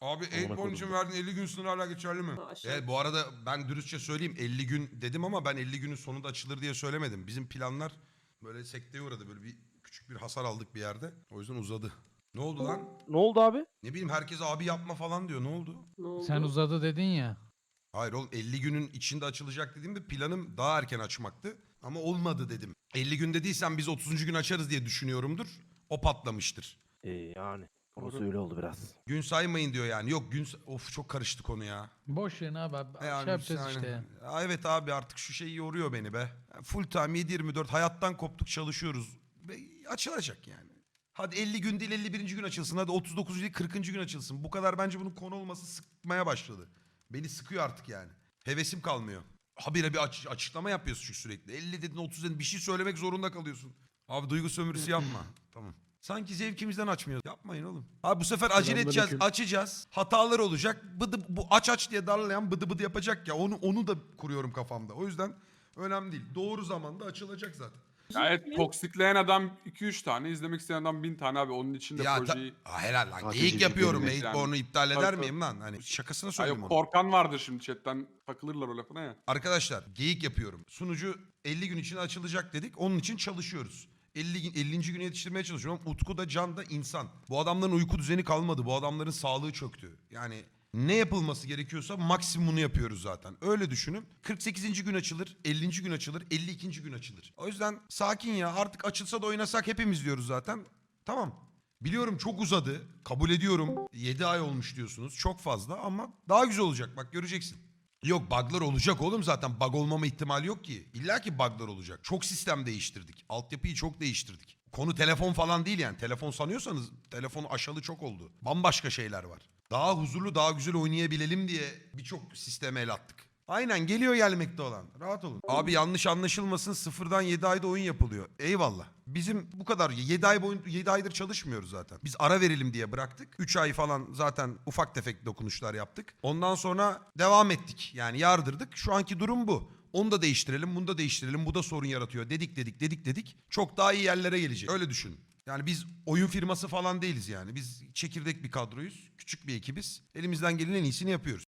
Abi koydum. için verdiğin 50 gün sınırı hala geçerli mi? Ha, aşağı. Evet bu arada ben dürüstçe söyleyeyim 50 gün dedim ama ben 50 günün sonunda açılır diye söylemedim. Bizim planlar böyle sekteye uğradı. Böyle bir küçük bir hasar aldık bir yerde. O yüzden uzadı. Ne oldu lan? Ne oldu abi? Ne bileyim herkes abi yapma falan diyor. Ne oldu? Ne oldu? Sen uzadı dedin ya. Hayır oğlum 50 günün içinde açılacak dediğimde planım daha erken açmaktı. Ama olmadı dedim. 50 gün dediysen biz 30. gün açarız diye düşünüyorumdur. O patlamıştır. Ee, yani. Orası öyle oldu biraz. Gün saymayın diyor yani. Yok gün... Of çok karıştı konu ya. Boş verin abi. abi. Yani şey yapacağız aynen. işte ya. Ya evet abi artık şu şey yoruyor beni be. Full time 7-24 hayattan koptuk çalışıyoruz. Ve açılacak yani. Hadi 50 gün değil 51. gün açılsın. Hadi 39 değil 40. gün açılsın. Bu kadar bence bunun konu olması sıkmaya başladı. Beni sıkıyor artık yani. Hevesim kalmıyor. Habire bir aç- açıklama yapıyorsun çünkü sürekli. 50 dedin 30 dedin bir şey söylemek zorunda kalıyorsun. Abi duygu sömürüsü yapma. tamam. Sanki zevkimizden açmıyoruz. Yapmayın oğlum. Abi bu sefer acele edeceğiz, açacağız. Hatalar olacak. Bıdı, bu aç aç diye darlayan bıdı bıdı yapacak ya. Onu onu da kuruyorum kafamda. O yüzden önemli değil. Doğru zamanda açılacak zaten. Ya evet toksikleyen adam 2-3 tane, izlemek isteyen adam 1000 tane abi. Onun için de ya ta- projeyi... Aa, helal lan. Geyik yapıyorum. Eightborn'u iptal eder Tabii, miyim lan? Hani şakasına söyleyeyim yok onu. korkan vardır şimdi chatten takılırlar o lafına ya. Arkadaşlar geyik yapıyorum. Sunucu 50 gün içinde açılacak dedik. Onun için çalışıyoruz. 50, gün- 50. güne yetiştirmeye çalışıyorum. Utku da Can da insan. Bu adamların uyku düzeni kalmadı. Bu adamların sağlığı çöktü. Yani ne yapılması gerekiyorsa maksimumunu yapıyoruz zaten. Öyle düşünün. 48. gün açılır, 50. gün açılır, 52. gün açılır. O yüzden sakin ya. Artık açılsa da oynasak hepimiz diyoruz zaten. Tamam. Biliyorum çok uzadı. Kabul ediyorum. 7 ay olmuş diyorsunuz. Çok fazla ama daha güzel olacak. Bak göreceksin. Yok bug'lar olacak oğlum zaten. Bug olmama ihtimali yok ki. İlla ki bug'lar olacak. Çok sistem değiştirdik. Altyapıyı çok değiştirdik. Konu telefon falan değil yani. Telefon sanıyorsanız telefon aşalı çok oldu. Bambaşka şeyler var. Daha huzurlu, daha güzel oynayabilelim diye birçok sisteme el attık. Aynen geliyor gelmekte olan. Rahat olun. Abi yanlış anlaşılmasın sıfırdan 7 ayda oyun yapılıyor. Eyvallah. Bizim bu kadar 7 ay boyun 7 aydır çalışmıyoruz zaten. Biz ara verelim diye bıraktık. 3 ay falan zaten ufak tefek dokunuşlar yaptık. Ondan sonra devam ettik. Yani yardırdık. Şu anki durum bu. Onu da değiştirelim, bunu da değiştirelim. Bu da sorun yaratıyor. Dedik dedik dedik dedik. Çok daha iyi yerlere gelecek. Öyle düşün. Yani biz oyun firması falan değiliz yani. Biz çekirdek bir kadroyuz. Küçük bir ekibiz. Elimizden gelenin en iyisini yapıyoruz.